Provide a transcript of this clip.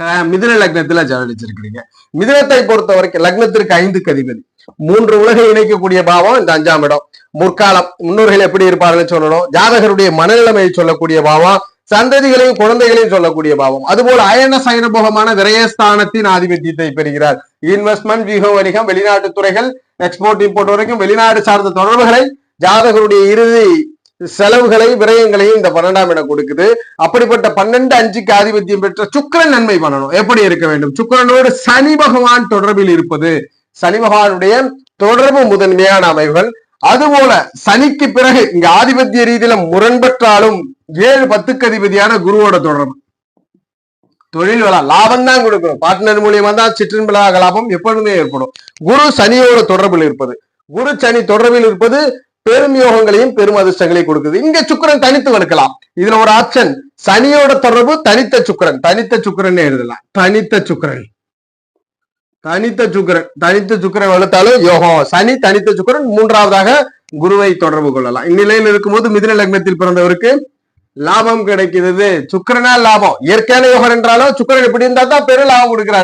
மிதுன லக்னத்துல ஜனனிச்சிருக்கிறீங்க. மிதுனத்தை பொறுத்த வரைக்கும் லக்னத்திற்கு ஐந்துக்கு அதிபதி. மூன்று உலகை இணைக்கக்கூடிய பாவம் இந்த அஞ்சாம் இடம். முற்காலம் முன்னோர்கள் எப்படி இருப்பார்கள் சொல்லணும். ஜாதகருடைய மனநிலைமையை சொல்லக்கூடிய பாவம் சந்ததிகளையும் குழந்தைகளையும் சொல்லக்கூடிய பாவம். அதுபோல அயன சயனபோகமான விரயஸ்தானத்தின் ஆதிபத்தியத்தை பெறுகிறார். இன்வெஸ்ட்மெண்ட் வியூக வணிகம் வெளிநாட்டு துறைகள் எக்ஸ்போர்ட் இம்போர்ட் வரைக்கும் வெளிநாடு சார்ந்த தொடர்புகளை ஜாதகருடைய இறுதி செலவுகளை விரயங்களையும் இந்த பன்னெண்டாம் இடம் கொடுக்குது. அப்படிப்பட்ட பன்னெண்டு அஞ்சுக்கு ஆதிபத்தியம் பெற்ற சுக்கிரன் நன்மை பண்ணணும். எப்படி இருக்க வேண்டும்? சுக்கரனோடு சனி பகவான் தொடர்பில் இருப்பது. சனி பகவானுடைய தொடர்பு முதன்மையான அமைவுகள். அதுபோல சனிக்கு பிறகு இங்க ஆதிபத்திய ரீதியில முரண்பற்றாலும் ஏழு பத்துக்கு அதிபதியான குருவோட தொடர்பு. தொழில் வளம் லாபம் தான் கொடுக்கணும். பார்ட்னர் மூலியமா தான் சிற்றின்பலாக லாபம் எப்பொழுதுமே ஏற்படும். குரு சனியோட தொடர்பில் இருப்பது. குரு சனி தொடர்பில் இருப்பது பெரும் யோகங்களையும் பெரும் அதிர்ஷ்டங்களையும் கொடுக்குது. இங்க சுக்கரன் தனித்து வளர்க்கலாம் இதுல ஒரு ஆப்ஷன் சனியோட தொடர்பு தனித்த சுக்கிரன். தனித்த சுக்கிரன் எழுதலாம். தனித்த சுக்கரன். தனித்த சுக்கரன். தனித்த சுக்கரன் வளர்த்தாலும் யோகம். சனி தனித்த சுக்கிரன். மூன்றாவதாக குருவை தொடர்பு கொள்ளலாம். இந்நிலையில் இருக்கும்போது மிதுன லக்னத்தில் பிறந்தவருக்கு லாபம் கிடைக்கிறது. சுக்கிரனா லாபம். இயற்கையான யோகம் என்றாலும் சுக்கிரன் இப்படி இருந்தா தான் பெரும் லாபம் கொடுக்கிறார்.